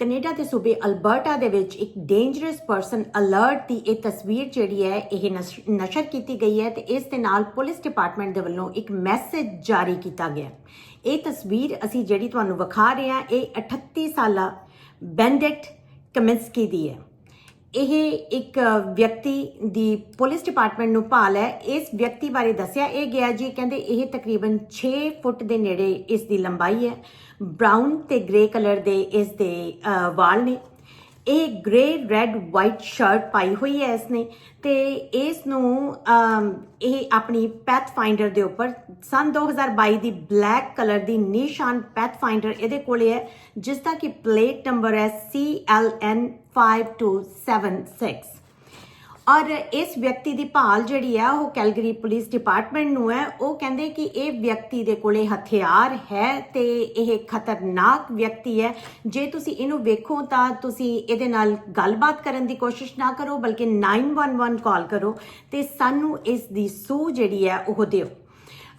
Canada ਦੇ ਸੂਬੇ Alberta ਦੇ ਵਿੱਚ ਇੱਕ ਡੇਂਜਰਸ ਪਰਸਨ ਅਲਰਟ ਦੀ ਇਹ ਤਸਵੀਰ ਜਿਹੜੀ ਹੈ, ਇਹ ਨਸ਼- ਨਸ਼ਰ ਕੀਤੀ ਗਈ ਹੈ ਤੇ ਇਸ ਦੇ ਨਾਲ ਪੁਲਿਸ ਡਿਪਾਰਟਮੈਂਟ ਦੇ ਵੱਲੋਂ ਇੱਕ ਮੈਸੇਜ ਜਾਰੀ ਕੀਤਾ ਗਿਆ ਇਹ ਤਸਵੀਰ ਅਸੀਂ ਜਿਹੜੀ ਤੁਹਾਨੂੰ ਵਿਖਾ ਰਹੇ ਹਾਂ, ਇਹ 38 ਸਾਲਾ ਬੈਂਡਿਕਟ ਕਮਿੰਸਕੀ ਦੀ ਹੈ। ਇਹ ਇੱਕ ਵਿਅਕਤੀ ਦੀ ਪੁਲਿਸ ਡਿਪਾਰਟਮੈਂਟ ਨੂੰ ਭਾਲ ਹੈ। ਇਸ ਵਿਅਕਤੀ ਬਾਰੇ ਦੱਸਿਆ ਇਹ ਗਿਆ ਜੀ, ਕਹਿੰਦੇ ਇਹ ਤਕਰੀਬਨ 6 ਫੁੱਟ ਦੇ ਨੇੜੇ ਇਸ ਦੀ ਲੰਬਾਈ ਹੈ। ਬ੍ਰਾਊਨ ਤੇ ਗ੍ਰੇ ਕਲਰ ਦੇ ਇਸ ਦੇ ਵਾਲ ਨੇ। ਇਹ ਗ੍ਰੇ ਰੈੱਡ ਵਾਈਟ ਸ਼ਰਟ ਪਾਈ ਹੋਈ ਹੈ ਇਸਨੇ। ਤੇ ਇਸ ਨੂੰ ਇਹ ਆਪਣੀ ਪੈਥਫਾਈਂਡਰ ਦੇ ਉੱਪਰ ਸਨ 2022 ਦੀ ਬਲੈਕ ਕਲਰ ਦੀ ਨਿਸ਼ਾਨ ਪੈਥਫਾਈਂਡਰ ਇਹਦੇ ਕੋਲੇ ਹੈ ਜਿਸ ਦਾ ਕਿ ਪਲੇਟ ਨੰਬਰ ਹੈ CLN 5276 ਔਰ ਇਸ ਵਿਅਕਤੀ ਦੀ ਭਾਲ ਜਿਹੜੀ ਹੈ ਉਹ ਕੈਲਗਰੀ ਪੁਲਿਸ ਡਿਪਾਰਟਮੈਂਟ ਨੂੰ ਹੈ। ਉਹ ਕਹਿੰਦੇ ਕਿ ਇਹ ਵਿਅਕਤੀ ਦੇ ਕੋਲੇ ਹਥਿਆਰ ਹੈ ਤੇ ਇਹ ਖਤਰਨਾਕ ਵਿਅਕਤੀ ਹੈ। ਜੇ ਤੁਸੀਂ ਇਹਨੂੰ ਵੇਖੋ ਤਾਂ ਤੁਸੀਂ ਇਹਦੇ ਨਾਲ ਗੱਲਬਾਤ ਕਰਨ ਦੀ ਕੋਸ਼ਿਸ਼ ਨਾ ਕਰੋ, ਬਲਕਿ 911 ਕਾਲ ਕਰੋ ਤੇ ਸਾਨੂੰ ਇਸ ਦੀ ਸੂਹ ਜਿਹੜੀ ਹੈ ਉਹ ਦਿਓ।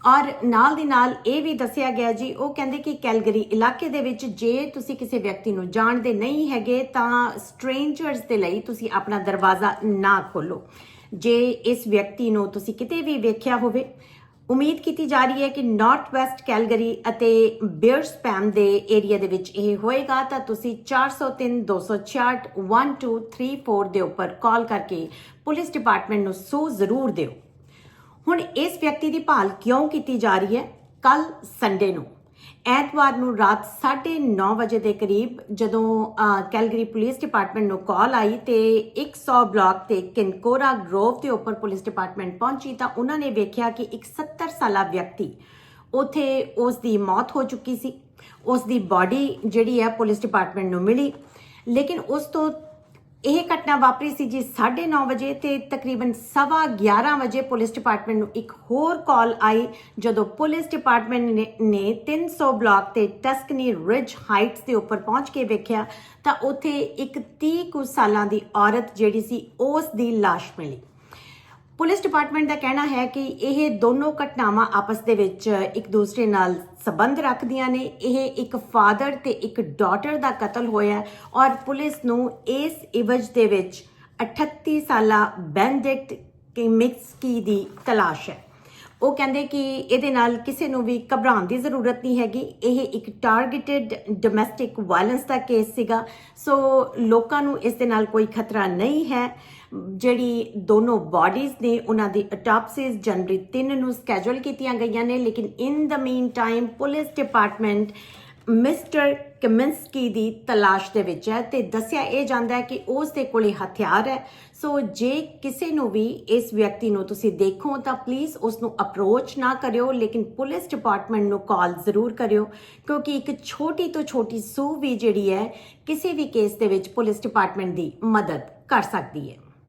ਔਰ ਨਾਲ ਦੀ ਨਾਲ ਇਹ ਵੀ ਦੱਸਿਆ ਗਿਆ ਜੀ, ਉਹ ਕਹਿੰਦੇ ਕਿ ਕੈਲਗਰੀ ਇਲਾਕੇ ਦੇ ਵਿੱਚ ਜੇ ਤੁਸੀਂ ਕਿਸੇ ਵਿਅਕਤੀ ਨੂੰ ਜਾਣਦੇ ਨਹੀਂ ਹੈਗੇ, ਤਾਂ ਸਟ੍ਰੇਂਜਰਸ ਦੇ ਲਈ ਤੁਸੀਂ ਆਪਣਾ ਦਰਵਾਜ਼ਾ ਨਾ ਖੋਲੋ। ਜੇ ਇਸ ਵਿਅਕਤੀ ਨੂੰ ਤੁਸੀਂ ਕਿਤੇ ਵੀ ਵੇਖਿਆ ਹੋਵੇ, ਉਮੀਦ ਕੀਤੀ ਜਾ ਰਹੀ ਹੈ ਕਿ ਨਾਰਥ ਵੈਸਟ ਕੈਲਗਰੀ ਅਤੇ ਬੀਅਰ ਸਪੈਮ ਦੇ ਏਰੀਆ ਦੇ ਵਿੱਚ ਇਹ ਹੋਏਗਾ, ਤਾਂ ਤੁਸੀਂ 403 266 1234 ਦੇ ਉੱਪਰ ਕਾਲ ਕਰਕੇ ਪੁਲਿਸ ਡਿਪਾਰਟਮੈਂਟ ਨੂੰ ਸੂ ਜ਼ਰੂਰ ਦਿਓ। ਹੁਣ ਇਸ ਵਿਅਕਤੀ ਦੀ ਭਾਲ ਕਿਉਂ ਕੀਤੀ ਜਾ ਰਹੀ ਹੈ? ਕੱਲ ਸੰਡੇ ਨੂੰ। ਐਤਵਾਰ ਨੂੰ ਰਾਤ 9:30 ਵਜੇ ਦੇ ਕਰੀਬ ਜਦੋਂ ਅਹ, ਕੈਲਗਰੀ ਪੁਲਿਸ ਡਿਪਾਰਟਮੈਂਟ ਨੂੰ ਕਾਲ ਆਈ ਤੇ 100 ਬਲਾਕ ਤੇ ਕਿਨਕੋਰਾ ਗਰੋਵ ਦੇ ਉੱਪਰ ਪੁਲਿਸ ਡਿਪਾਰਟਮੈਂਟ ਪਹੁੰਚੀ ਤਾਂ ਉਹਨਾਂ ਨੇ ਵੇਖਿਆ ਕਿ ਇੱਕ 70 ਸਾਲਾ ਵਿਅਕਤੀ ਉਥੇ ਉਸ ਦੀ ਮੌਤ ਹੋ ਚੁੱਕੀ ਸੀ। ਉਸ ਦੀ ਬਾਡੀ ਜਿਹੜੀ ਹੈ ਪੁਲਿਸ ਡਿਪਾਰਟਮੈਂਟ ਨੂੰ ਮਿਲੀ। ਲੇਕਿਨ ਉਸ ਤੋਂ ਇਹ ਘਟਨਾ ਵਾਪਰੀ ਸੀ ਜੀ 9:30 ਵਜੇ ਤੇ ਤਕਰੀਬਨ 11:30 ਵਜੇ ਪੁਲਿਸ ਡਿਪਾਰਟਮੈਂਟ ਨੂੰ ਇੱਕ ਹੋਰ ਕਾਲ ਆਈ, ਜਦੋਂ ਪੁਲਿਸ ਡਿਪਾਰਟਮੈਂਟ ਨੇ- ਨੇ 300 ਬਲਾਕ ਤੇ ਟਸਕਨੀ ਰਿਜ ਹਾਈਟਸ ਦੇ ਉੱਪਰ ਪਹੁੰਚ ਕੇ ਵੇਖਿਆ ਤਾਂ ਉੱਥੇ ਇੱਕ 30 ਕੁ ਸਾਲਾਂ ਦੀ ਔਰਤ ਜਿਹੜੀ ਸੀ, ਉਸ ਦੀ ਲਾਸ਼ ਮਿਲੀ। ਪੁਲਿਸ ਡਿਪਾਰਟਮੈਂਟ ਦਾ ਕਹਿਣਾ ਹੈ ਕਿ ਇਹ ਦੋਨੋਂ ਘਟਨਾਵਾਂ ਆਪਸ ਦੇ ਵਿੱਚ ਇੱਕ ਦੂਸਰੇ ਨਾਲ ਸੰਬੰਧ ਰੱਖਦੀਆਂ ਨੇ। ਇਹ ਇੱਕ ਫਾਦਰ ਤੇ ਇੱਕ ਡਾਟਰ ਦਾ ਕਤਲ ਹੋਇਆ ਔਰ ਪੁਲਿਸ ਨੂੰ ਇਸ ਇਵਜ ਦੇ ਵਿੱਚ 38 ਸਾਲਾ ਬੈਂਡਿਕਟ ਕਿਮਿਕਸਕੀ ਦੀ ਤਲਾਸ਼ ਹੈ। ਉਹ ਕਹਿੰਦੇ ਕਿ ਇਹਦੇ ਨਾਲ ਕਿਸੇ ਨੂੰ ਵੀ ਘਬਰਾਉਣ ਦੀ ਜ਼ਰੂਰਤ ਨਹੀਂ ਹੈਗੀ। ਇਹ ਇੱਕ ਟਾਰਗੇਟਡ ਡੋਮੈਸਟਿਕ ਵਾਇਲੈਂਸ ਦਾ ਕੇਸ ਸੀਗਾ। ਸੋ ਲੋਕਾਂ ਨੂੰ ਇਸ ਦੇ ਨਾਲ ਕੋਈ ਖਤਰਾ ਨਹੀਂ ਹੈ। ਜਿਹੜੀ ਦੋਨੋਂ ਬਾਡੀਜ਼ ਨੇ, ਉਹਨਾਂ ਦੀ ਅਟਾਪਸੀਜ਼ ਜਨਵਰੀ 3 ਨੂੰ ਸਕੇਜੂਲ ਕੀਤੀਆਂ ਗਈਆਂ ਨੇ। ਲੇਕਿਨ in the meantime police department mister Kaminski ਦੀ ਤਲਾਸ਼ ਦੇ ਵਿੱਚ ਹੈ ਤੇ ਦੱਸਿਆ ਇਹ ਜਾਂਦਾ ਹੈ ਕਿ ਉਸ ਦੇ ਕੋਲੇ ਹਥਿਆਰ ਹੈ। ਸੋ ਜੇ ਕਿਸੇ ਨੂੰ ਵੀ ਇਸ ਵਿਅਕਤੀ ਨੂੰ ਤੁਸੀਂ ਦੇਖੋ ਤਾਂ ਪਲੀਜ਼ ਉਸ ਨੂੰ ਅਪਰੋਚ ਨਾ ਕਰਿਓ, ਲੇਕਿਨ ਪੁਲਿਸ ਡਿਪਾਰਟਮੈਂਟ ਨੂੰ ਕਾਲ ਜ਼ਰੂਰ ਕਰਿਓ, ਕਿਉਂਕਿ ਇੱਕ ਛੋਟੀ ਤੋਂ ਛੋਟੀ ਸੂ ਵੀ ਜਿਹੜੀ ਹੈ, ਕਿਸੇ ਵੀ ਕੇਸ ਦੇ ਵਿੱਚ ਪੁਲਿਸ ਡਿਪਾਰਟਮੈਂਟ ਦੀ ਮਦਦ ਕਰ ਸਕਦੀ ਹੈ।